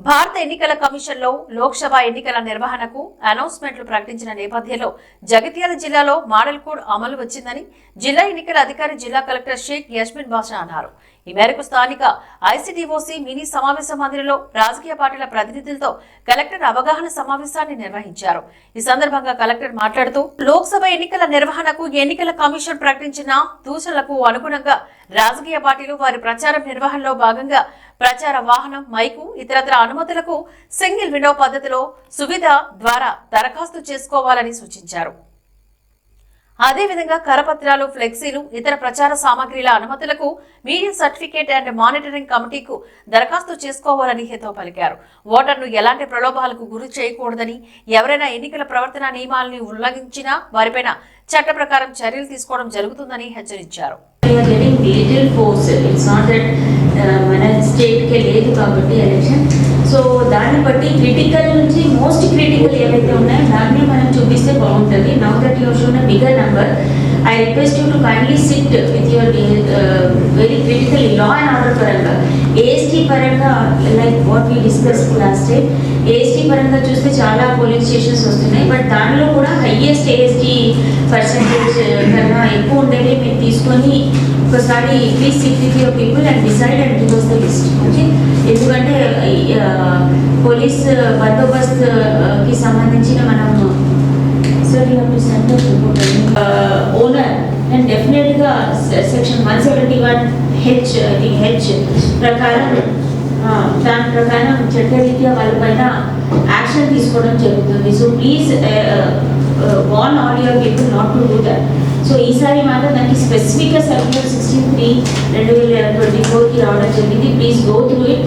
భారత ఎన్నికల కమిషన్లో లోక్సభ ఎన్నికల నిర్వహణకు అనౌన్స్మెంట్లు ప్రకటించిన నేపథ్యంలో జగిత్యాల జిల్లాలో మోడల్ కోడ్ అమలు వచ్చిందని జిల్లా ఎన్నికల అధికారి జిల్లా కలెక్టర్ షేక్ యస్మిన్ బాషా అన్నారు. ఈ మేరకు స్థానిక ఐసీడీఓసీ మినీ సమావేశ మందిరంలో రాజకీయ పార్టీల ప్రతినిధులతో కలెక్టర్ అవగాహన సమావేశాన్ని నిర్వహించారు. ఈ సందర్భంగా కలెక్టర్ మాట్లాడుతూ లోక్సభ ఎన్నికల నిర్వహణకు ఎన్నికల కమిషన్ ప్రకటించిన సూచనలకు అనుగుణంగా రాజకీయ పార్టీలు వారి ప్రచారం నిర్వహణలో భాగంగా ప్రచార వాహనం మైకు ఇతరత్ర అనుమతులకు సింగిల్ విండో పద్ధతిలో సువిధ ద్వారా దరఖాస్తు చేసుకోవాలని సూచించారు. అదేవిధంగా కరపత్రాలు ఫ్లెక్సీలు ఇతర ప్రచార సామాగ్రిల అనుమతులకు మీడియా సర్టిఫికేట్ అండ్ మానిటరింగ్ కమిటీకు దరఖాస్తు చేసుకోవాలని హితవు పలికారు. ఓటర్ను ఎలాంటి ప్రలోభాలకు గురి చేయకూడదని ఎవరైనా ఎన్నికల ప్రవర్తన నియమాలని ఉల్లంఘించినా వారిపైన చట్ట ప్రకారం చర్యలు తీసుకోవడం జరుగుతుందని హెచ్చరించారు. Uh, స్టేట్కే లేదు కాబట్టి ఎలక్షన్. సో దాన్ని బట్టి క్రిటికల్ నుంచి మోస్ట్ క్రిటికల్ ఏవైతే ఉన్నాయో దాన్ని మనం బాగుంటుంది. Now that your shown a bigger number I request you to kindly sit with your very critical law and order పరంగా ఏఎస్టీ పరంగా like what we discuss last time AST పరంగా చూస్తే చాలా పోలింగ్ స్టేషన్స్ వస్తున్నాయి. బట్ దానిలో కూడా highest AST percentage కన్నా ఎక్కువ ఉండేవి మీరు తీసుకొని ఒకసారి please sit with your people and decide and give the list okay ఎందుకంటే పోలీస్ uh, బందోబస్త్ uh, కి సంబంధించిన మనం sir you to send owner and డెఫినెట్గా section one seventy one H H ప్రకారం దాని ప్రకారం చట్టరీత్యా వాళ్ళపైన యాక్షన్ తీసుకోవడం జరుగుతుంది. So please warn all your people not to do that so ఈసారి మాత్రం దానికి స్పెసిఫిక్గా సర్క్యులర్ సిక్స్టీ త్రీ రెండు వేల ట్వంటీ ఫోర్కి రావడం జరిగింది. Please go through it